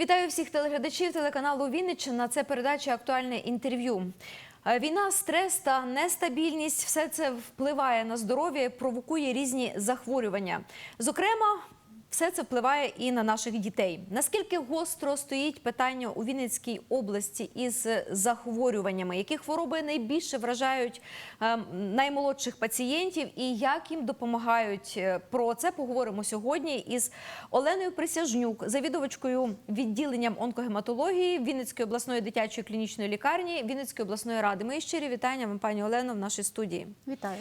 Вітаю всіх телеглядачів телеканалу Вінниччина. Це передача актуальне інтерв'ю. Е, Війна, стрес та нестабільність все це впливає на здоров'я, провокує різні захворювання. Зокрема, все це впливає і на наших дітей. Наскільки гостро стоїть питання у Вінницькій області із захворюваннями, які хвороби найбільше вражають е, наймолодших пацієнтів і як їм допомагають? Е, Про це поговоримо сьогодні із Оленою Присяжнюк, завідувачкою відділенням онкогематології Вінницької обласної дитячої клінічної лікарні Вінницької обласної ради. Мої щирі вітання вам, пані Олено, в нашій студії. Вітаю.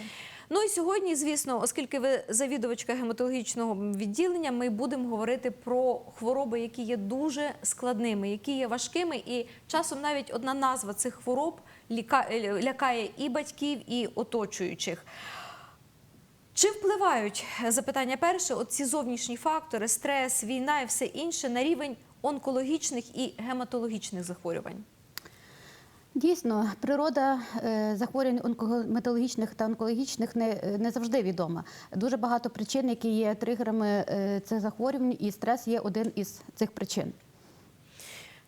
Ну і сьогодні, звісно, оскільки ви завідувачка гематологічного відділення, ми будемо говорити про хвороби, які є дуже складними, які є важкими, і часом навіть одна назва цих хвороб е, лякає і батьків, і оточуючих. Чи впливають запитання перше, оці зовнішні фактори, стрес, війна і все інше на рівень онкологічних і гематологічних захворювань? Дійсно, природа е, захворювань онкогематологічних та онкологічних не, не завжди відома. Дуже багато причин, які є тригерами е, цих захворювань, і стрес є один із цих причин.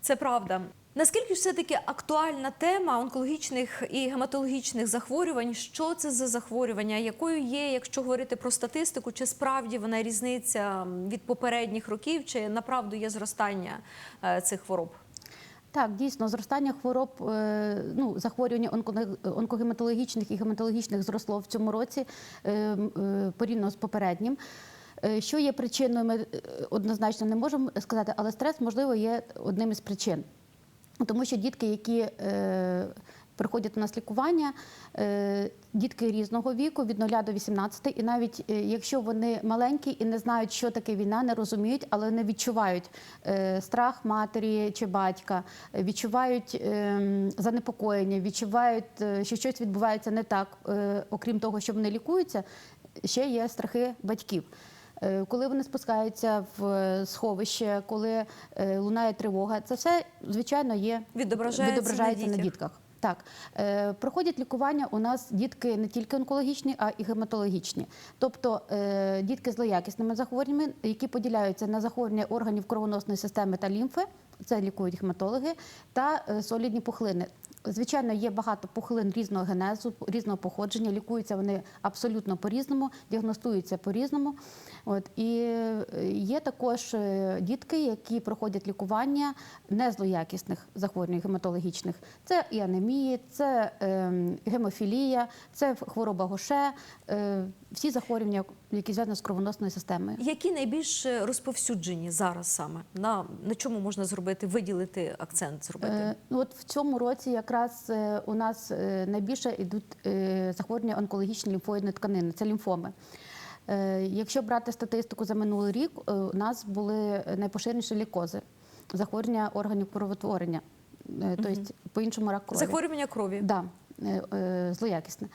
Це правда. Наскільки все-таки актуальна тема онкологічних і гематологічних захворювань? Що це за захворювання? Якою є, якщо говорити про статистику, чи справді вона різниця від попередніх років, чи направду є зростання е, цих хвороб? Так, дійсно, зростання хвороб, е, ну, захворювання онкогематологічних і гематологічних зросло в цьому році е, е, порівняно з попереднім. Що є причиною, ми однозначно не можемо сказати, але стрес, можливо, є одним із причин. Тому що дітки, які приходять у нас лікування, е, дітки різного віку від 0 до 18, і навіть е, якщо вони маленькі і не знають, що таке війна, не розуміють, але не відчувають е, страх матері чи батька, відчувають занепокоєння, відчувають, що щось відбувається не так, окрім того, що вони лікуються, ще є страхи батьків. Коли вони спускаються в сховище, коли лунає тривога, це все звичайно є Відображається відображається на дітях. дітках. Так, Е, проходять лікування у нас дітки не тільки онкологічні, а і гематологічні. Тобто е, дітки з злоякісними захворюваннями, які поділяються на захворювання органів кровоносної системи та лімфи, це лікують гематологи, та е, солідні пухлини. Звичайно, є багато пухлин різного генезу, різного походження. Лікуються вони абсолютно по-різному, діагностуються по-різному. От і е, є також е, дітки, які проходять лікування незлоякісних захворювань гематологічних. Це і анемії, це е, гемофілія, це хвороба Гоше, е, всі захворювання, які зв'язані з кровоносною системою. Які найбільш розповсюджені зараз саме? На, на чому можна зробити, виділити акцент зробити? Е, ну, от в цьому році якраз у нас найбільше йдуть захворювання онкологічної лімфоїдної тканини, це лімфоми. Е, Якщо брати статистику за минулий рік, е, у нас були найпоширеніші лікози, захворювання органів кровотворення, е, тобто по-іншому рак крові. Захворювання крові. Да, злоякісне.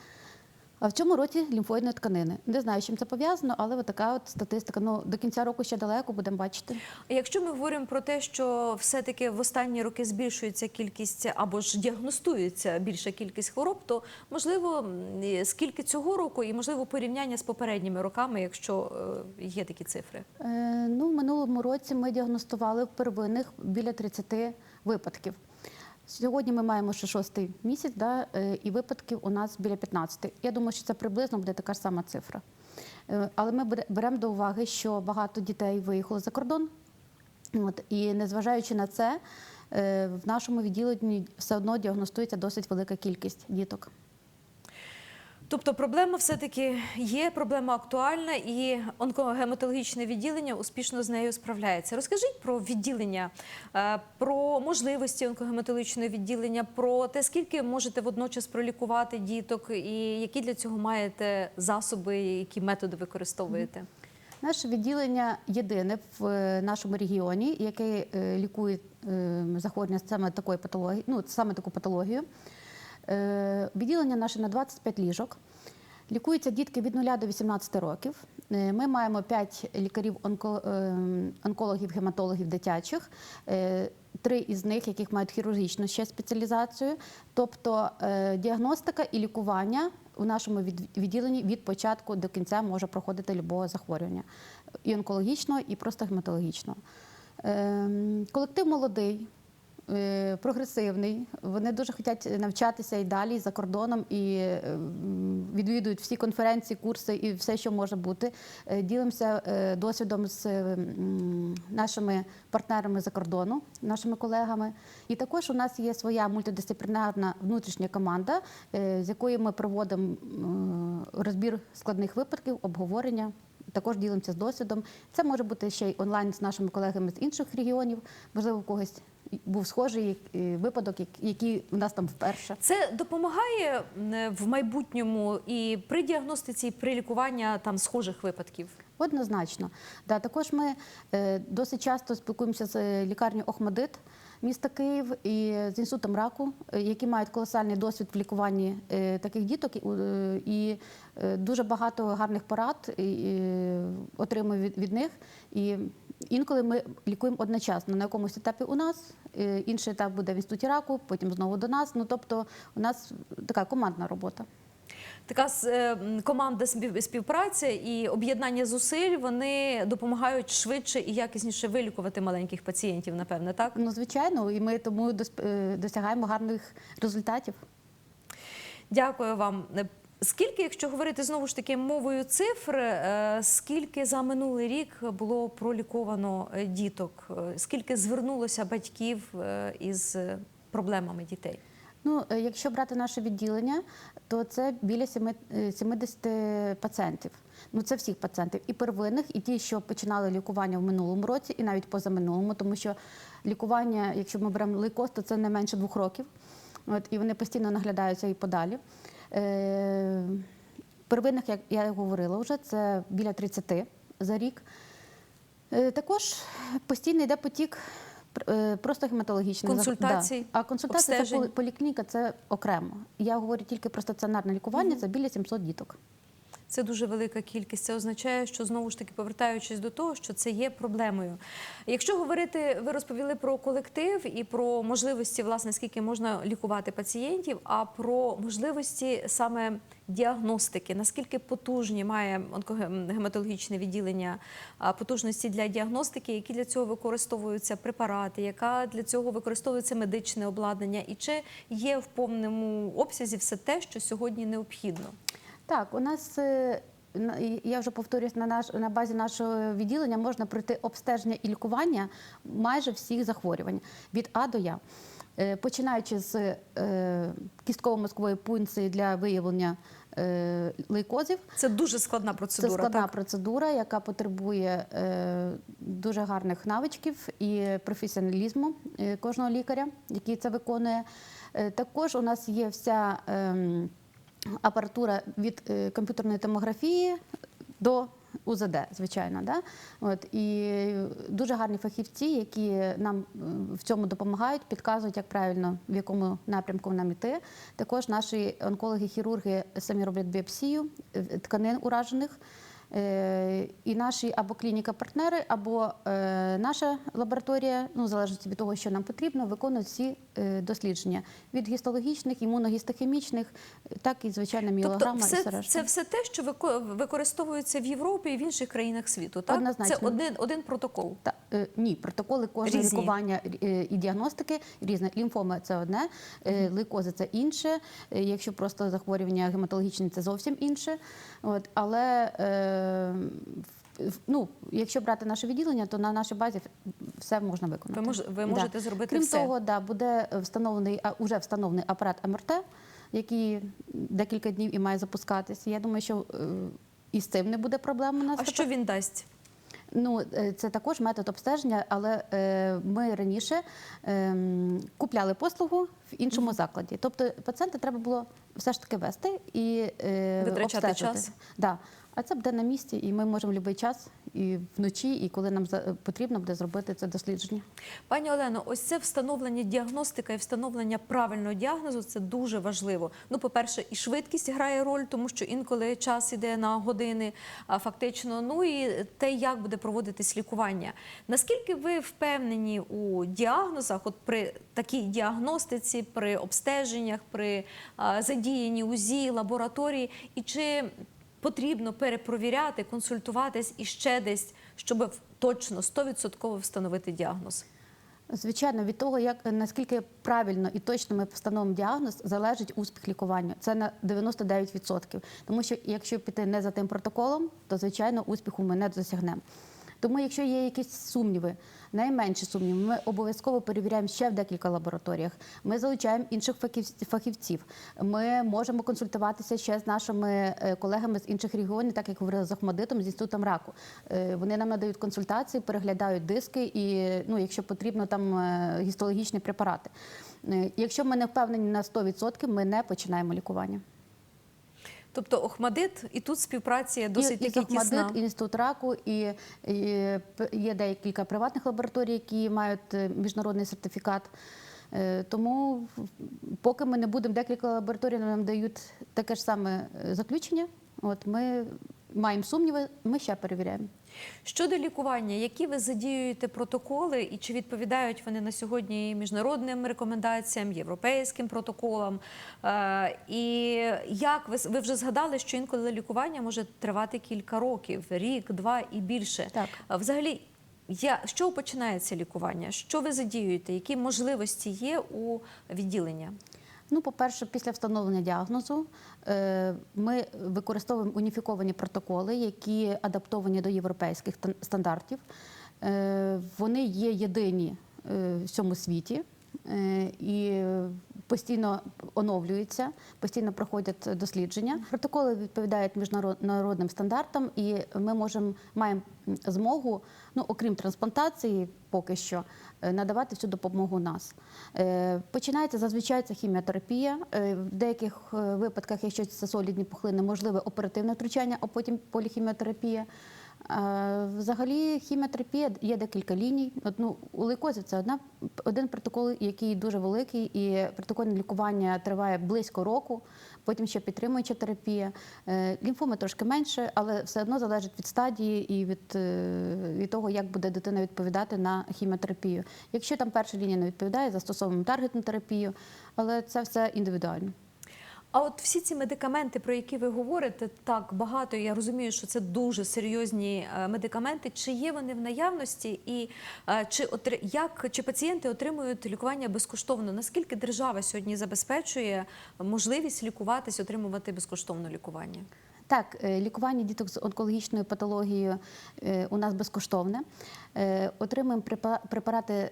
А в цьому році лімфоїдної тканини. Не знаю, з чим це пов'язано, але от така от статистика. Ну, до кінця року ще далеко, будемо бачити. Якщо ми говоримо про те, що все-таки в останні роки збільшується кількість або ж діагностується більша кількість хвороб, то можливо скільки цього року, і можливо порівняння з попередніми роками, якщо е, є такі цифри. Е, ну, в минулому році ми діагностували в первинних біля 30 випадків. Сьогодні ми маємо ще шостий місяць, да, е, і випадків у нас біля 15. Я думаю, що це приблизно буде така ж сама цифра. Е, Але ми беремо до уваги, що багато дітей виїхало за кордон. От, і незважаючи на це, е, в нашому відділенні все одно діагностується досить велика кількість діток. Тобто проблема все-таки є, проблема актуальна, і онкогематологічне відділення успішно з нею справляється. Розкажіть про відділення, е, про можливості онкогематологічного відділення, про те, скільки можете водночас пролікувати діток, і які для цього маєте засоби, які методи використовуєте. Наше відділення єдине в е, нашому регіоні, яке е, лікує захворювання саме такої патології, ну саме таку патологію. Е, Відділення наше на 25 ліжок. Лікуються дітки від 0 до 18 років. Е, Ми маємо 5 лікарів е, онкологів, гематологів дитячих. Три із них, яких мають хірургічну ще спеціалізацію, тобто діагностика і лікування у нашому від- відділенні від початку до кінця може проходити любого захворювання і онкологічного, і просто гематологічного. Ем, Колектив молодий, прогресивний. Вони дуже хочуть навчатися і далі за кордоном і ем, відвідують всі конференції, курси і все, що може бути. Е, Ділимося е, досвідом з нашими партнерами за кордону, нашими колегами. І також у нас є своя мультидисциплінарна внутрішня команда, е, з якою ми проводимо розбір складних випадків, обговорення. Також ділимося з досвідом. Це може бути ще й онлайн з нашими колегами з інших регіонів. Можливо, у когось був схожий випадок, який у нас там вперше. Це допомагає в майбутньому і при діагностиці, і при лікуванні там схожих випадків. Однозначно. Да, також ми е, досить часто спілкуємося з лікарнею Охмадит міста Київ і з інститутом раку, е, які мають колосальний досвід в лікуванні е, таких діток, і, дуже багато гарних порад отримую від, від них. І інколи ми лікуємо одночасно на якомусь етапі у нас, е, інший етап буде в інституті раку, потім знову до нас. Ну тобто, у нас така командна робота. Така е, команда співпраця і об'єднання зусиль вони допомагають швидше і якісніше вилікувати маленьких пацієнтів, напевне, так? Ну, звичайно, і ми тому е, досягаємо гарних результатів. Дякую вам. Скільки, якщо говорити знову ж таки мовою цифр, е, скільки за минулий рік було проліковано е, діток? Е, Скільки звернулося батьків із проблемами дітей? Ну, якщо брати наше відділення, то це біля семи- е, 70 пацієнтів. Ну, це всіх пацієнтів, і первинних, і ті, що починали лікування в минулому році, і навіть позаминулому, тому що лікування, якщо ми беремо лейкоз, то це не менше двох років. От, і вони постійно наглядаються і подалі. Е, первинних, як я говорила вже, це біля 30 за рік. Е, Також постійно йде потік е, просто гематологічних Консультацій, Да. А консультація це поліклініка це окремо. Я говорю тільки про стаціонарне лікування, це біля 700 діток. Це дуже велика кількість. Це означає, що знову ж таки повертаючись до того, що це є проблемою. Якщо говорити, ви розповіли про колектив і про можливості, власне, скільки можна лікувати пацієнтів, а про можливості саме діагностики, наскільки потужні має онкогематологічне відділення потужності для діагностики, які для цього використовуються препарати, яка для цього використовується медичне обладнання, і чи є в повному обсязі все те, що сьогодні необхідно? Так, у нас е, я вже повторюсь, на наш на базі нашого відділення можна пройти обстеження і лікування майже всіх захворювань від А до Я. Е, Починаючи з е, кістково-мозкової пункції для виявлення лейкозів, Це дуже складна Це процедура. складна так? процедура, яка потребує дуже гарних навичків і професіоналізму кожного лікаря, який це виконує. Також у нас є вся ем, апаратура від е, комп'ютерної томографії до УЗД, звичайно. Да? От, і дуже гарні фахівці, які нам е, в цьому допомагають, підказують, як правильно в якому напрямку нам іти. Також наші онкологи-хірурги самі роблять біопсію е, тканин уражених. Е, І наші або клініка-партнери, або е, наша лабораторія, ну в залежності від того, що нам потрібно, виконують всі е, дослідження від гістологічних, імуногістохімічних, так і звичайно Тобто мілограма і все, решта. це все те, що використовується в Європі і в інших країнах світу. Так? Однозначно. Це один, один протокол. Та, е, ні, протоколи кожного Різні. лікування і діагностики різне. Лімфома це одне, е, лейкози це інше. е, Якщо просто захворювання гематологічне, це зовсім інше. От, але е, ну, якщо брати наше відділення, то на нашій базі все можна виконати. Ви, мож, ви Да. можете зробити Крім все. того, да, буде встановлений а, уже встановлений апарат МРТ, який декілька днів і має запускатися. Я думаю, що е, і з цим не буде проблем у нас. а що він дасть? Ну, е, це також метод обстеження, але е, ми раніше ем, купляли послугу в іншому закладі. Тобто пацієнта треба було все ж таки вести і Витрачати обстежити. час. Да. А це буде на місці, і ми можемо в будь-який час, і вночі, і коли нам потрібно буде зробити це дослідження. Пані Олено, ось це встановлення діагностика і встановлення правильного діагнозу це дуже важливо. Ну, по-перше, і швидкість грає роль, тому що інколи час іде на години, фактично, ну і те, як буде проводитись лікування. Наскільки ви впевнені у діагнозах, от при такій діагностиці, при обстеженнях, при задіянні УЗІ, лабораторії, і чи потрібно перепровіряти, консультуватись і ще десь, щоб точно 100% встановити діагноз? Звичайно, від того, як наскільки правильно і точно ми встановимо діагноз, залежить успіх лікування. Це на 99%. Тому що якщо піти не за тим протоколом, то звичайно успіху ми не досягнемо. Тому, якщо є якісь сумніви, найменші сумніви, ми обов'язково перевіряємо ще в декілька лабораторіях. Ми залучаємо інших фахівців. Ми можемо консультуватися ще з нашими е, колегами з інших регіонів, так як говорили з Ахмадитом, з інститутом раку. Е, Вони нам надають консультації, переглядають диски і, ну, якщо потрібно, там е, гістологічні препарати. Якщо ми не впевнені на 100%, ми не починаємо лікування. Тобто Охмадит і тут співпраця досить і, і Охмадит, інститут раку, і, і є декілька приватних лабораторій, які мають е, міжнародний сертифікат. Е, Тому поки ми не будемо, декілька лабораторій нам дають таке ж саме е, заключення. От ми маємо сумніви, ми ще перевіряємо. Щодо лікування, які ви задіюєте протоколи, і чи відповідають вони на сьогодні міжнародним рекомендаціям, європейським протоколам? Е, І як ви, ви вже згадали, що інколи лікування може тривати кілька років, рік, два і більше. Так. Взагалі, я, чого починається лікування? Що ви задіюєте? Які можливості є у відділення? Ну, по-перше, після встановлення діагнозу е, ми використовуємо уніфіковані протоколи, які адаптовані до європейських тан- стандартів. Е, Вони є єдині е, в цьому світі і постійно оновлюються, постійно проходять дослідження. Протоколи відповідають міжнародним стандартам, і ми можемо маємо змогу, ну окрім трансплантації, поки що е, надавати всю допомогу нас. Е, Починається зазвичай це хіміотерапія. Е, В деяких випадках, якщо це солідні пухлини, можливе оперативне втручання, а потім поліхіміотерапія. Взагалі, хіміотерапія є декілька ліній. От, ну, у лейкозів це одна, один протокол, який дуже великий, і протокольне лікування триває близько року, потім ще підтримуюча терапія. Е, Лімфоми трошки менше, але все одно залежить від стадії і від, е, від того, як буде дитина відповідати на хіміотерапію. Якщо там перша лінія не відповідає, застосовуємо таргетну терапію, але це все індивідуально. А от всі ці медикаменти, про які ви говорите, так багато. Я розумію, що це дуже серйозні е, медикаменти. Чи є вони в наявності, і е, чи як чи пацієнти отримують лікування безкоштовно? Наскільки держава сьогодні забезпечує можливість лікуватись, отримувати безкоштовне лікування? Так, е, лікування діток з онкологічною патологією е, у нас безкоштовне. Е, Отримуємо препарати,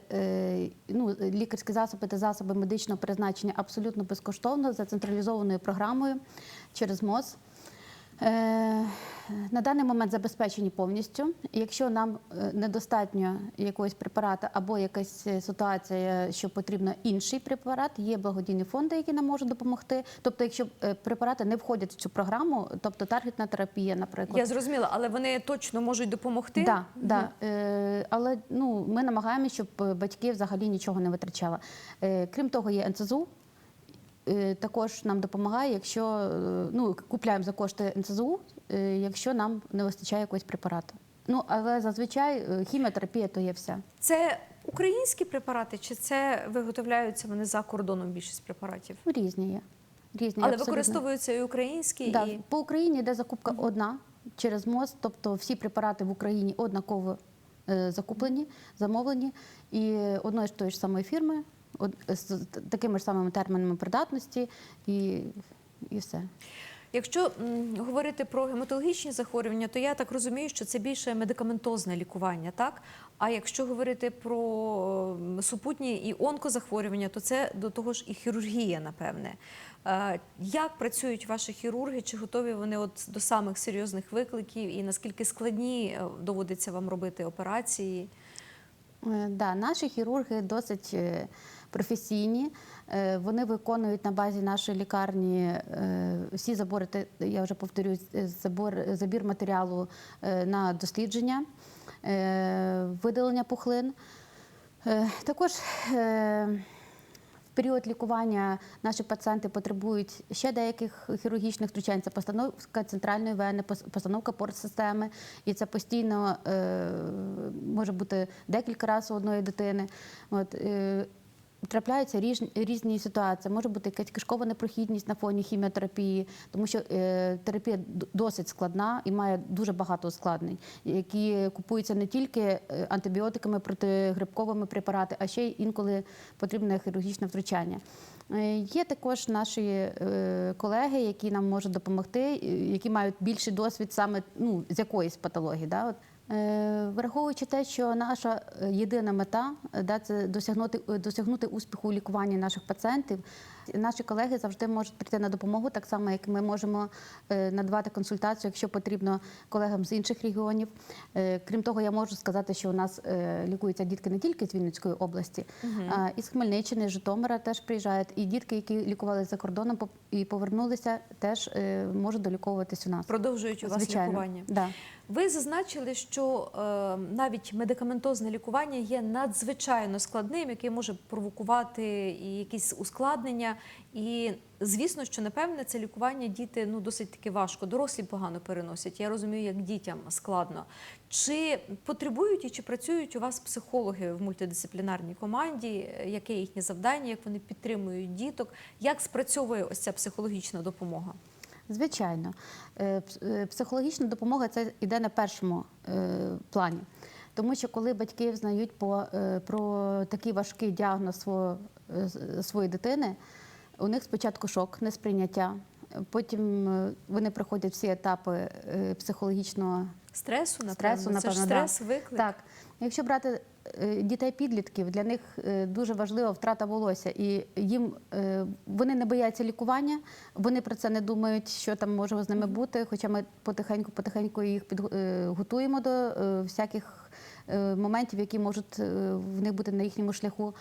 ну, лікарські засоби та засоби медичного призначення абсолютно безкоштовно за централізованою програмою через МОЗ. Е, На даний момент забезпечені повністю. Якщо нам е, недостатньо якогось препарата або якась е, ситуація, що потрібно інший препарат, є благодійні фонди, які нам можуть допомогти. Тобто, якщо препарати не входять в цю програму, тобто таргетна терапія, наприклад, Я зрозуміла, але вони точно можуть допомогти. Да, да. Але ну, ми намагаємося, щоб батьки взагалі нічого не витрачали. Крім того, є НЦЗУ. Е, також нам допомагає, якщо е, ну, купляємо за кошти НЦЗУ, е, якщо нам не вистачає якогось препарату. Ну, але зазвичай хіміотерапія то є все. Це українські препарати, чи це виготовляються вони за кордоном більшість препаратів? Ну, Різні є. Різні, Але абсолютно. використовуються і українські, Да, і По Україні йде закупка одна через МОЗ, тобто всі препарати в Україні однаково е, закуплені, замовлені, і одної ж тої ж самої фірми, з такими ж самими термінами придатності, і, і все. Якщо говорити про гематологічні захворювання, то я так розумію, що це більше медикаментозне лікування, так? А якщо говорити про супутні і онкозахворювання, то це до того ж і хірургія, напевне. Е, Як працюють ваші хірурги? Чи готові вони от до самих серйозних викликів? І наскільки складні е, доводиться вам робити операції? Е, Да, наші хірурги досить професійні. Е, Вони виконують на базі нашої лікарні е, всі забори, я вже повторюсь, е, забор, забір матеріалу на дослідження, видалення пухлин. Також в період лікування наші пацієнти потребують ще деяких хірургічних втручань. Це постановка центральної вени, постановка порт-системи, і це постійно може бути декілька разів у одної дитини. Трапляються різні, різні ситуації. Може бути якась кишкова непрохідність на фоні хіміотерапії, тому що е, терапія досить складна і має дуже багато ускладнень, які купуються не тільки е, антибіотиками, протигрибковими препарати, а ще й інколи потрібне хірургічне втручання. Е, Є також наші е, колеги, які нам можуть допомогти, які мають більший досвід саме ну, з якоїсь патології. Да? Е, Враховуючи те, що наша е, єдина мета е, да, це досягнути, досягнути успіху у лікуванні наших пацієнтів, наші колеги завжди можуть прийти на допомогу, так само як ми можемо надавати консультацію, якщо потрібно колегам з інших регіонів. Крім того, я можу сказати, що у нас лікуються дітки не тільки з Вінницької області, а і з Хмельниччини, з Житомира теж приїжджають. І дітки, які лікувалися за кордоном і повернулися, теж можуть доліковуватись у нас. Продовжують у вас Звичайно. лікування. Да. Ви зазначили, що е, навіть медикаментозне лікування є надзвичайно складним, яке може провокувати якісь ускладнення. І звісно, що напевне це лікування діти ну досить таки важко. Дорослі погано переносять. Я розумію, як дітям складно. Чи потребують і чи працюють у вас психологи в мультидисциплінарній команді? Яке їхнє завдання? Як вони підтримують діток? Як спрацьовує ось ця психологічна допомога? Звичайно, Е, е, психологічна допомога це йде на першому е, плані. Тому що коли батьки взнають про такий важкий діагноз своєї дитини, у них спочатку шок, несприйняття. Потім вони проходять всі етапи психологічного Стресу, напевно, Стресу, це ж напевно, да. стрес, виклик. Так, якщо брати е, дітей-підлітків, для них е, дуже важлива втрата волосся, і їм е, вони не бояться лікування, вони про це не думають, що там може з ними бути. Хоча ми потихеньку, потихеньку їх підготуємо до всяких моментів, які можуть в них бути на їхньому шляху.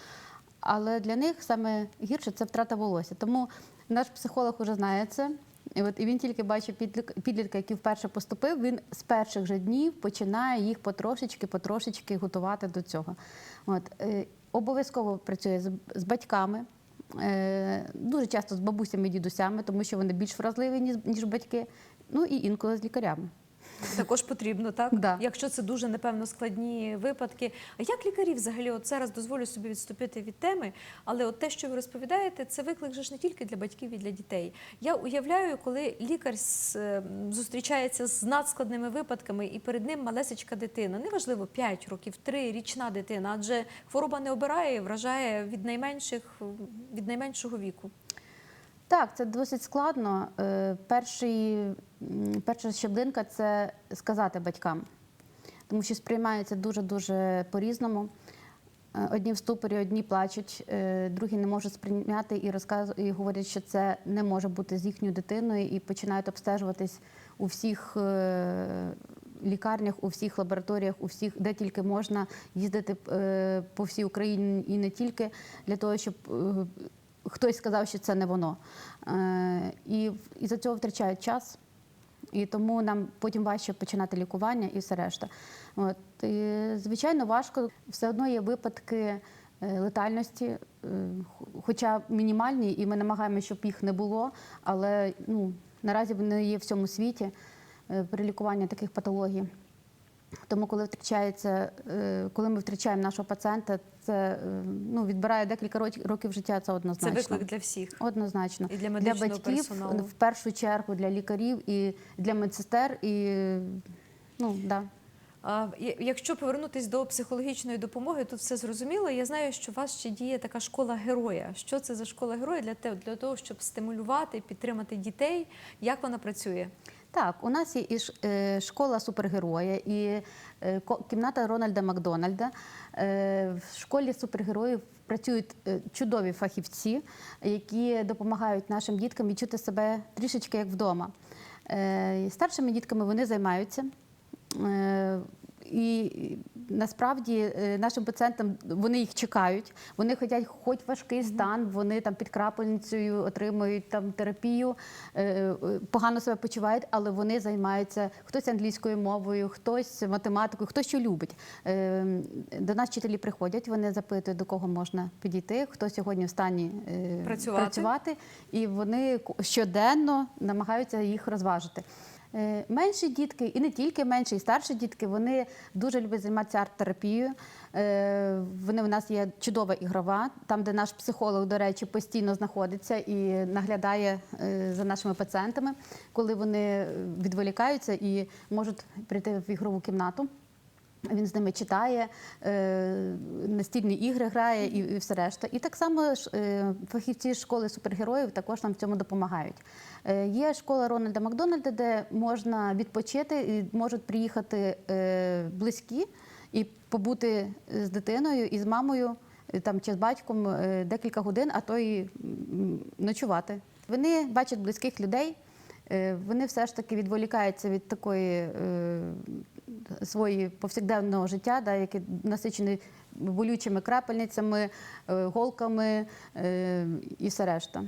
Але для них саме гірше це втрата волосся. Тому наш психолог вже знає це. І от і він тільки бачив підлітка, який вперше поступив. Він з перших же днів починає їх потрошечки, потрошечки готувати до цього. От е, обов'язково працює з, з батьками. Е, дуже часто з бабусями і дідусями, тому що вони більш вразливі, ніж батьки. Ну і інколи з лікарями. Також потрібно, так? Да. Якщо це дуже, напевно, складні випадки. А як лікарі взагалі, от зараз дозволю собі відступити від теми, але от те, що ви розповідаєте, це виклик же ж не тільки для батьків і для дітей. Я уявляю, коли лікар е, зустрічається з надскладними випадками, і перед ним малесечка дитина, неважливо 5 років, 3, річна дитина, адже хвороба не обирає, і вражає від найменших від найменшого віку. Так, це досить складно. Е, Перший, перша щеблинка це сказати батькам, тому що сприймається дуже-дуже по-різному. Е, Одні в ступорі, одні плачуть, е, другі не можуть сприйняти і розказують, і говорять, що це не може бути з їхньою дитиною, і починають обстежуватись у всіх лікарнях, у всіх лабораторіях, у всіх, де тільки можна їздити по всій Україні і не тільки для того, щоб хтось сказав, що це не воно. Е, І, і за цього втрачають час. І тому нам потім важче починати лікування і все решта. От, і, звичайно, важко. Все одно є випадки е, летальності, е, хоча мінімальні, і ми намагаємося, щоб їх не було. Але ну, наразі вони є в всьому світі при лікуванні таких патологій. Тому, коли втрачається, е, коли ми втрачаємо нашого пацієнта, це е, ну, відбирає декілька років життя, це Це однозначно. виклик для всіх. Однозначно. І для медичного батьків, персоналу. в першу чергу для лікарів і для медсестер, і ну, да. А, Якщо повернутись до психологічної допомоги, тут все зрозуміло. Я знаю, що у вас ще діє така школа героя. Що це за школа героя для для того, щоб стимулювати, підтримати дітей? Як вона працює? Так, у нас є і е, школа супергероя, і е, кімната Рональда Макдональда. Е, В школі супергероїв працюють чудові фахівці, які допомагають нашим діткам відчути себе трішечки як вдома. Старшими дітками вони займаються. І насправді е, нашим пацієнтам вони їх чекають. Вони хочуть, хоч важкий стан, вони там під крапельницею отримують там терапію, е, е, погано себе почувають, але вони займаються хтось англійською мовою, хтось математикою, хто що любить. До нас вчителі приходять, вони запитують, до кого можна підійти, хто сьогодні в стані Працювати. працювати, і вони щоденно намагаються їх розважити. Е, Менші дітки, і не тільки менші, і старші дітки, вони дуже люблять займатися арт-терапією. Е, Вони в нас є чудова ігрова, там, де наш психолог, до речі, постійно знаходиться і наглядає е, за нашими пацієнтами, коли вони відволікаються і можуть прийти в ігрову кімнату. Він з ними читає, е, настільні ігри грає і, все решта. І так само ж, е, фахівці школи супергероїв також нам в цьому допомагають. Е, Є школа Рональда Макдональда, де можна відпочити і можуть приїхати близькі і побути з дитиною і з мамою там чи з батьком декілька годин, а то і ночувати. Вони бачать близьких людей. Вони все ж таки відволікаються від такої свої повсякденного життя, да, яке насичене болючими крапельницями, е, голками е, і все решта.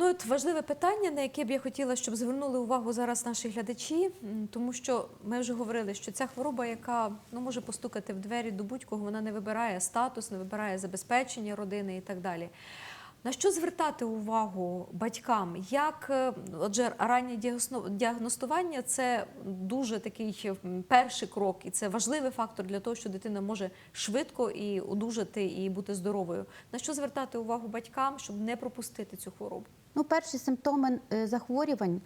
Ну, от важливе питання, на яке б я хотіла, щоб звернули увагу зараз наші глядачі, тому що ми вже говорили, що ця хвороба, яка ну, може постукати в двері до будь-кого, вона не вибирає статус, не вибирає забезпечення родини і так далі. На що звертати увагу батькам? Як е, отже, раннє діагностування це дуже такий перший крок, і це важливий фактор для того, що дитина може швидко і одужати і бути здоровою. На що звертати увагу батькам, щоб не пропустити цю хворобу? Ну, перші симптоми е, захворювань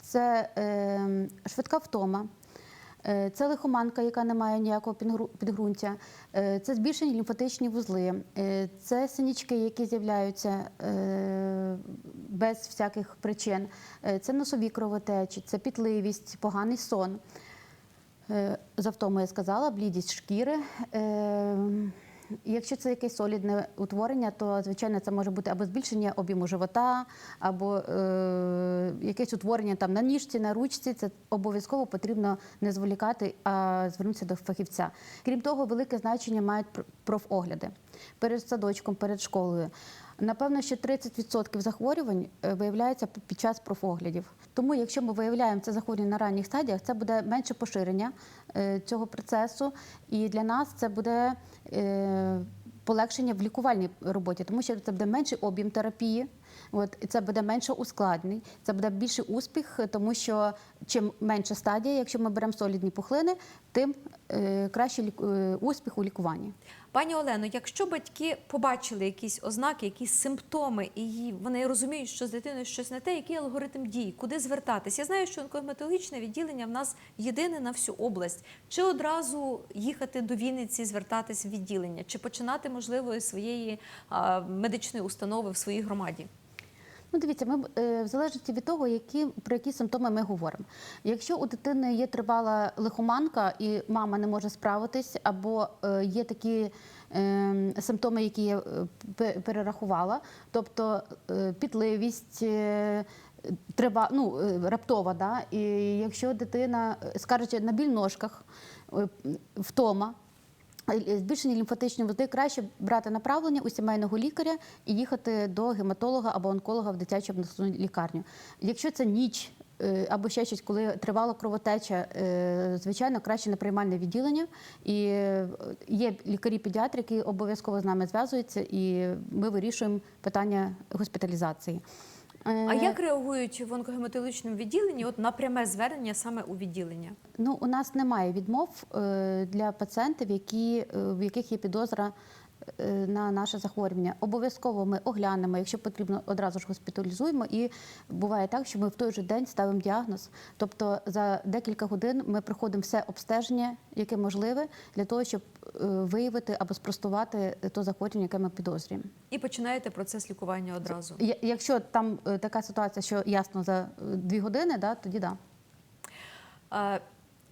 це е, швидка втома. Е, Це лихоманка, яка не має ніякого підґрунтя, е, це збільшені лімфатичні вузли, е, це синячки, які з'являються без всяких причин, це носові кровотечі, це пітливість, поганий сон. Завтому я сказала, блідість шкіри. Якщо це якесь солідне утворення, то звичайно це може бути або збільшення об'єму живота, або е, якесь утворення там на ніжці, на ручці. Це обов'язково потрібно не зволікати, а звернутися до фахівця. Крім того, велике значення мають пр- профогляди перед садочком, перед школою. Напевно, що 30% захворювань е, виявляється під час профоглядів. Тому, якщо ми виявляємо це захворювання на ранніх стадіях, це буде менше поширення е, цього процесу, і для нас це буде е, полегшення в лікувальній роботі, тому що це буде менший об'єм терапії. От і це буде менше ускладнень, це буде більший успіх, тому що чим менша стадія, якщо ми беремо солідні пухлини, тим е, краще ліку- е, успіх у лікуванні. Пані Олено, якщо батьки побачили якісь ознаки, якісь симптоми, і вони розуміють, що з дитиною щось не те, який алгоритм дій, куди звертатись? Я знаю, що онкогематологічне відділення в нас єдине на всю область. Чи одразу їхати до Вінниці, звертатись в відділення, чи починати можливо із своєї медичної установи в своїй громаді? Ну, дивіться, ми е, в залежності від того, які про які симптоми ми говоримо. Якщо у дитини є тривала лихоманка і мама не може справитись, або е, є такі е, симптоми, які я перерахувала, тобто пітливість. Треба ну раптова, да? і якщо дитина е, на біль ножках, втома, Збільшені лімфатичні вузли краще брати направлення у сімейного лікаря і їхати до гематолога або онколога в дитячу обласну лікарню. Якщо це ніч е, або ще щось, коли тривала кровотеча, е, звичайно, краще на приймальне відділення. І е, є лікарі-педіатри, які обов'язково з нами зв'язуються, і ми вирішуємо питання госпіталізації. Е, А як реагують в онкогематологічному відділенні от на пряме звернення саме у відділення? Ну, у нас немає відмов е, для пацієнтів, які, е, в яких є підозра е, на наше захворювання. Обов'язково ми оглянемо, якщо потрібно, одразу ж госпіталізуємо. І буває так, що ми в той же день ставимо діагноз. Тобто за декілька годин ми проходимо все обстеження, яке можливе, для того, щоб е, виявити або спростувати то захворювання, яке ми підозрюємо. І починаєте процес лікування одразу. Якщо там е, така ситуація, що ясно за е, дві години, да, тоді да.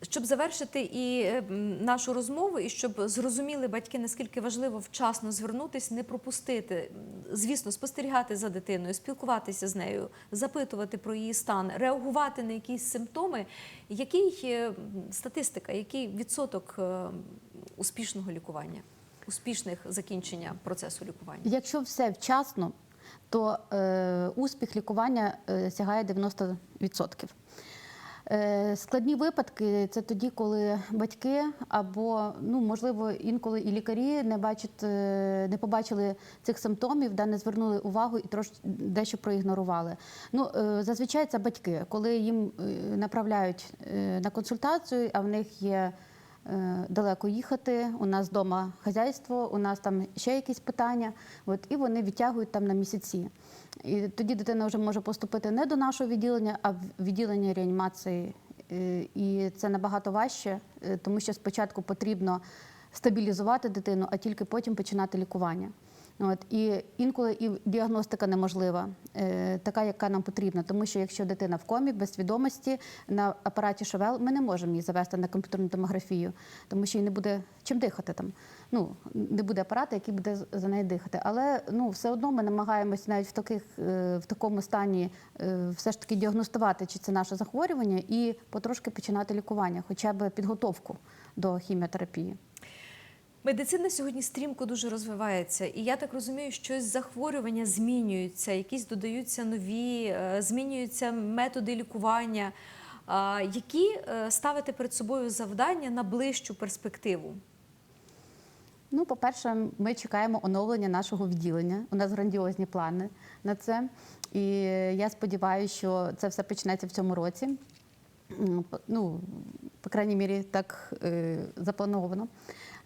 Щоб завершити і е, нашу розмову, і щоб зрозуміли батьки, наскільки важливо вчасно звернутись, не пропустити, звісно, спостерігати за дитиною, спілкуватися з нею, запитувати про її стан, реагувати на якісь симптоми. Який статистика, який відсоток е, успішного лікування, успішних закінчення процесу лікування? Якщо все вчасно, то е, успіх лікування е, сягає 90%. Е, Складні випадки це тоді, коли батьки або ну можливо інколи і лікарі не бачать, е, не побачили цих симптомів, да не звернули увагу і трошки дещо проігнорували. Ну е, зазвичай це батьки, коли їм направляють на консультацію, а в них є. Далеко їхати, у нас вдома хазяйство, у нас там ще якісь питання. От і вони відтягують там на місяці. І тоді дитина вже може поступити не до нашого відділення, а в відділення реанімації. Е, І це набагато важче, е, тому що спочатку потрібно стабілізувати дитину, а тільки потім починати лікування. От і інколи і діагностика неможлива, е, така, яка нам потрібна, тому що якщо дитина в комі без свідомості на апараті Шавел, ми не можемо її завести на комп'ютерну томографію, тому що їй не буде чим дихати там. Ну не буде апарата, який буде за нею дихати. Але ну все одно ми намагаємось навіть в таких е, в такому стані е, все ж таки діагностувати, чи це наше захворювання, і потрошки починати лікування, хоча б підготовку до хіміотерапії. Медицина сьогодні стрімко дуже розвивається, і я так розумію, що захворювання змінюються, якісь додаються нові, е, змінюються методи лікування. Які е, ставите перед собою завдання на ближчу перспективу? Ну, по-перше, ми чекаємо оновлення нашого відділення. У нас грандіозні плани на це. І я сподіваюся, що це все почнеться в цьому році. Ну, по крайній мірі, так е, заплановано.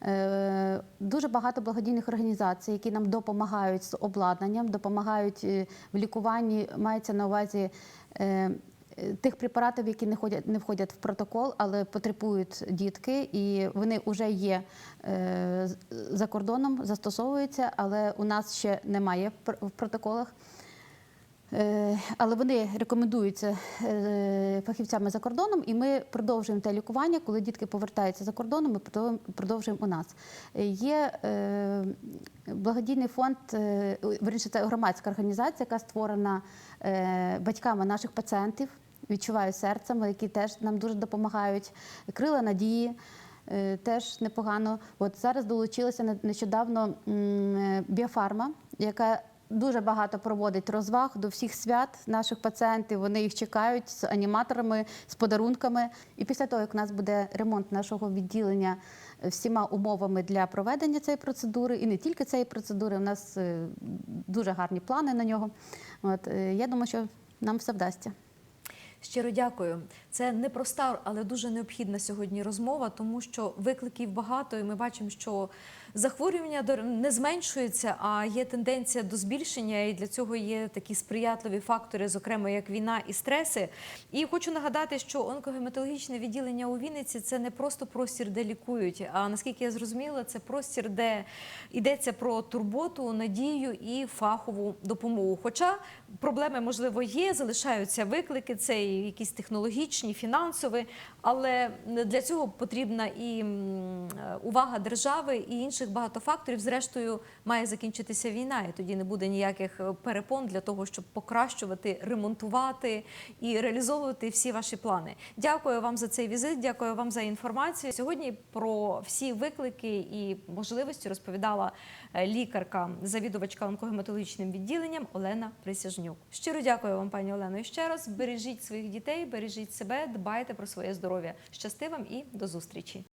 Е, Дуже багато благодійних організацій, які нам допомагають з обладнанням, допомагають е, в лікуванні, мається на увазі. Тих препаратів, які не ходять, не входять в протокол, але потребують дітки, і вони вже є за кордоном, застосовуються, але у нас ще немає в протоколах. Е, Але вони рекомендуються е, фахівцями за кордоном, і ми продовжуємо те лікування. Коли дітки повертаються за кордоном, ми продовжуємо у нас. Е, Є благодійний фонд, верніше, це громадська організація, яка створена батьками наших пацієнтів. Відчуваю серцем, які теж нам дуже допомагають. Крила надії. Теж непогано. От зараз долучилася не- нещодавно біофарма, яка дуже багато проводить розваг до всіх свят наших пацієнтів. Вони їх чекають з аніматорами, з подарунками. І після того, як у нас буде ремонт нашого відділення всіма умовами для проведення цієї процедури, і не тільки цієї процедури, у нас е, дуже гарні плани на нього. От е, я думаю, що нам все вдасться. Щиро дякую. Це непроста, але дуже необхідна сьогодні розмова, тому що викликів багато, і ми бачимо, що захворювання не зменшується, а є тенденція до збільшення, і для цього є такі сприятливі фактори, зокрема як війна і стреси. І хочу нагадати, що онкогематологічне відділення у Вінниці це не просто простір, де лікують. А наскільки я зрозуміла, це простір, де йдеться про турботу, надію і фахову допомогу. Хоча проблеми, можливо, є, залишаються виклики, це якісь технологічні, фінансові, але для цього потрібна і увага держави і інших багато факторів. Зрештою, має закінчитися війна, і тоді не буде ніяких е, перепон для того, щоб покращувати, ремонтувати і реалізовувати всі ваші плани. Дякую вам за цей візит. Дякую вам за інформацію. Сьогодні про всі виклики і можливості розповідала е, лікарка, завідувачка онкогематологічним відділенням Олена Присяжнюк. Щиро дякую вам, пані Олено. І ще раз бережіть своїх дітей, бережіть себе, дбайте про своє здоров'я. Щасти вам і до зустрічі.